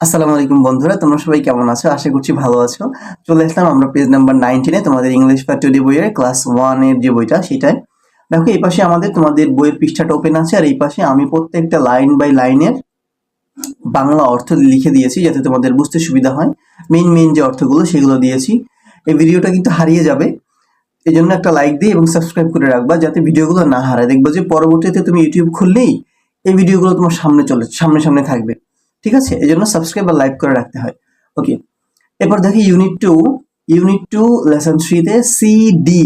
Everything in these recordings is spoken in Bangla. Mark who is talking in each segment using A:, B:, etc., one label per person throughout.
A: আসসালামু আলাইকুম বন্ধুরা, তোমরা সবাই কেমন আছো? আশা করছি ভালো আছো। চলে আসলাম আমরা পেজ নাম্বার নাইনটিনে তোমাদের ইংলিশ প্যাটুডি বইয়ের ক্লাস ওয়ানের যে বইটা সেটাই দেখো, এই পাশে আমাদের তোমাদের বইয়ের পৃষ্ঠাটা ওপেন আছে, আর এই পাশে আমি প্রত্যেকটা লাইন বাই লাইনের বাংলা অর্থ লিখে দিয়েছি, যাতে তোমাদের বুঝতে সুবিধা হয়। মেইন মেইন যে অর্থগুলো, সেগুলো দিয়েছি। এই ভিডিওটা কিন্তু হারিয়ে যাবে। এই জন্য একটা লাইক দিয়ে এবং সাবস্ক্রাইব করে রাখবা, যাতে ভিডিওগুলো না হারায়। দেখবে যে পরবর্তীতে তুমি ইউটিউব খুললেই এই ভিডিওগুলো তোমার সামনে চলে, সামনে সামনে থাকবে। ঠিক আছে? এই জন্য সাবস্ক্রাইব আর লাইক করে রাখতে হয়। ওকে এরপর দেখি unit two unit two lesson থ্রিতে সি ডি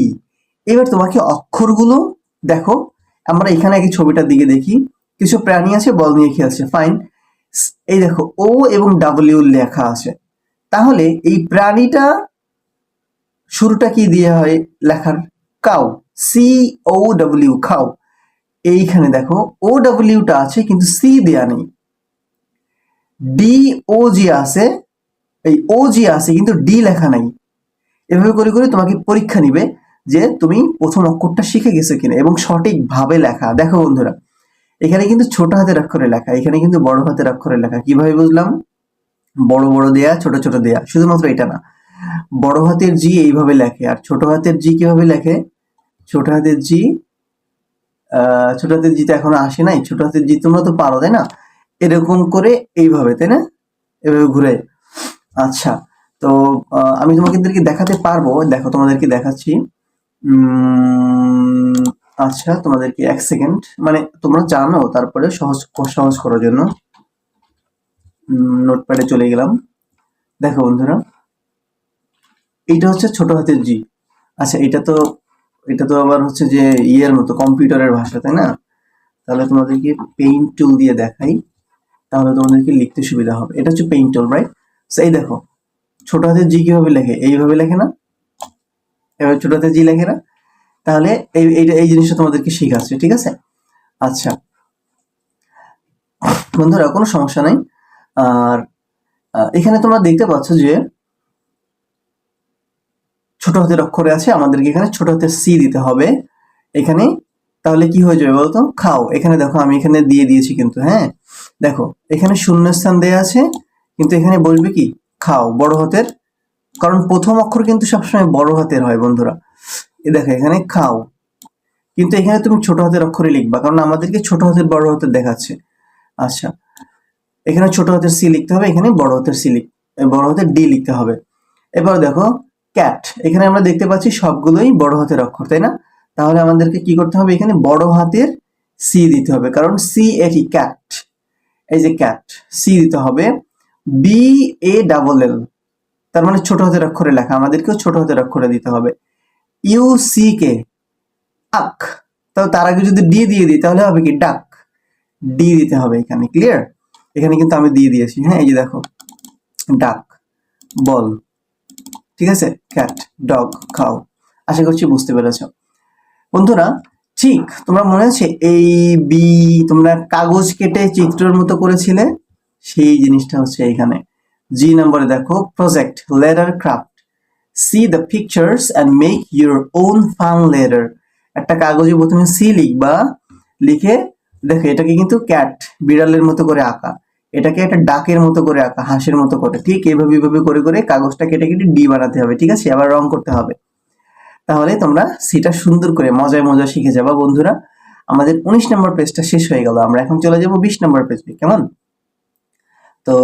A: এবার তোমাকে অক্ষরগুলো দেখো। আমরা এখানে আগে ছবিটার দিকে দেখি। কিছু প্রাণী আছে, বল নিয়ে খেলছে ফাইন এই দেখো ও এবং ডাব্লিউ লেখা আছে। তাহলে এই প্রাণীটা শুরুটা কি দিয়ে হয়? লেখার কাউ। সি ও ডাব্লিউ খাও এইখানে দেখো ও ডাব্লিউটা আছে, কিন্তু সি দেয়া নেই। ডি ও আছে, এই ও জি আছে কিন্তু ডি লেখা নাই। এভাবে করে করে তোমাকে পরীক্ষা নিবে যে তুমি প্রথম অক্ষরটা শিখে গেছো কিনা এবং সঠিকভাবে লেখা। দেখো বন্ধুরা, এখানে কিন্তু ছোট হাতের অক্ষরে লেখা, এখানে কিন্তু বড় হাতের অক্ষরে লেখা। কীভাবে বুঝলাম? বড় বড় দেয়া, ছোট ছোট দেয়া। শুধুমাত্র এটা না, বড় হাতের জি এইভাবে লেখে, আর ছোট হাতের জি কীভাবে লেখে? ছোট হাতের জি ছোট হাতের জি তো এখনও আসে নাই। ছোট হাতের জি তোমরা তো পারো, তাই না? এরকম করে এইভাবে, তাই না? এভাবে ঘুরে। আচ্ছা তো আমি তোমাদেরকে দেখাতে পারব। দেখো, তোমাদেরকে দেখাচ্ছি। আচ্ছা তোমাদেরকে এক সেকেন্ড। মানে তোমরা জানো, তারপরে সহজ সহজ করার জন্য। নোটপ্যাডে চলে গেলাম। দেখো, বন্ধুরা। এইটা হচ্ছে ছোট হাতের জি। আচ্ছা এটা তো এটা তো আবার হচ্ছে যে ইয়ের মতো, কম্পিউটারের ভাষা, তাই না? তাহলে তোমাদেরকে পেইন্ট টুল দিয়ে দেখাই। তাহলে তোমাদেরকে লিখতে সুবিধা হবে। এটা হচ্ছে পেইন্ট টুল রাইট এই দেখো, ছোট হাতের জি কীভাবে লেখে? এইভাবে লেখে না? এবার ছোট হাতের জি লেখে না? তাহলে এই এইটা এই জিনিসটা তোমাদেরকে শেখাচ্ছে, ঠিক আছে? আচ্ছা। বন্ধুরা, কোনো সমস্যা নাই। আর এখানে তোমরা দেখতে পাচ্ছ যে ছোট হাতের অক্ষরে আছে, আমাদেরকে এখানে ছোট হাতের সি দিতে হবে। এখানে, তাহলে কি হয়ে যাবে বলতো? খাও। এখানে দেখো, আমি এখানে দিয়ে দিয়েছি কিন্তু হ্যাঁ? দেখো, এখানে শূন্যস্থান দেয়া আছে, কিন্তু এখানে বলবে কি? খাও, বড় হাতের। কারণ প্রথম অক্ষর কিন্তু সবসময় বড় হাতের হয়, বন্ধুরা। এ দেখো, এখানে খাও। কিন্তু এখানে তুমি ছোট হাতের অক্ষরে লিখবা, কারণ আমাদেরকে ছোট হাতের, বড় হাতের দেখাচ্ছে। আচ্ছা এখানে ছোট হাতের সি লিখতে হবে, এখানে বড় হাতের সি লিখ বড় হাতের ডি লিখতে হবে। এবার দেখো, ক্যাট। এখানে আমরা দেখতে পাচ্ছি সবগুলোই বড় হাতের অক্ষর, তাই না? তাহলে আমাদেরকে কি করতে হবে? এখানে বড় হাতের সি দিতে হবে, কারণ সি এটি ক্যাট। এই যে ক্যাট সি দিতে হবে বি এ ডাবল এল তার মানে ছোট হাতের অক্ষরে লেখা, আমাদেরকেও ছোট হাতের অক্ষরে দিতে হবে। ইউ সি কে আক তাহলে তার আগে যদি ডি দিয়ে দিই, তাহলে হবে কি ডাক ডি দিতে হবে এখানে ক্লিয়ার এখানে কিন্তু আমি দিয়ে দিয়েছি হ্যাঁ এই যে দেখো ডাক বল ঠিক আছে? ক্যাট ডগ খাও আশা করছি বুঝতে পেরেছ। বন্ধুরা ঠিক, তোমরা মনে আছে এই বি তোমরা কাগজ কেটে চিত্রের মতো করেছিলে? সেই জিনিসটা হচ্ছে এখানে। জি নম্বরে দেখো project letter craft see the pictures and make your own fun letter একটা কাগজে প্রথমে সি লিখবা, লিখে দেখো, এটাকে কিন্তু ক্যাট বিড়ালের মতো করে আঁকা। এটাকে একটা ডাকের মতো করে আঁকা, হাঁসের মতো করে। ঠিক এইভাবে এইভাবে করে করে কাগজটা কেটে কেটে ডি বানাতে হবে, ঠিক আছে? আবার রং করতে হবে। তাহলে তোমরা সেটা সুন্দর করে মজায় মজা শিখে যাবা, বন্ধুরা। আমাদের উনিশ নম্বর পেজটা শেষ হয়ে গেল। আমরা এখন চলে যাব বিশ নম্বর পেজে কেমন? তো,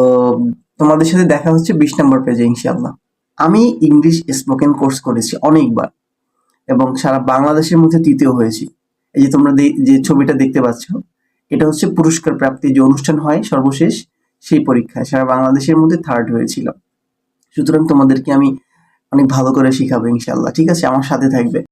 A: তোমাদের সাথে দেখা হচ্ছে বিশ নম্বর পেজে ইনশাল্লাহ আমি ইংলিশ স্পোকেন কোর্স করেছি অনেকবার এবং সারা বাংলাদেশের মধ্যে তৃতীয় হয়েছি। এই যে তোমরা যে ছবিটা দেখতে পাচ্ছ, এটা হচ্ছে পুরস্কার প্রাপ্তি যে অনুষ্ঠান হয় সর্বশেষ, সেই পরীক্ষায়। সারা বাংলাদেশের মধ্যে থার্ড হয়েছিল। সুতরাং তোমাদেরকে আমি অনেক ভালো করে শিখাবে ইনশাল্লাহ ঠিক আছে? আমার সাথে থাকবে।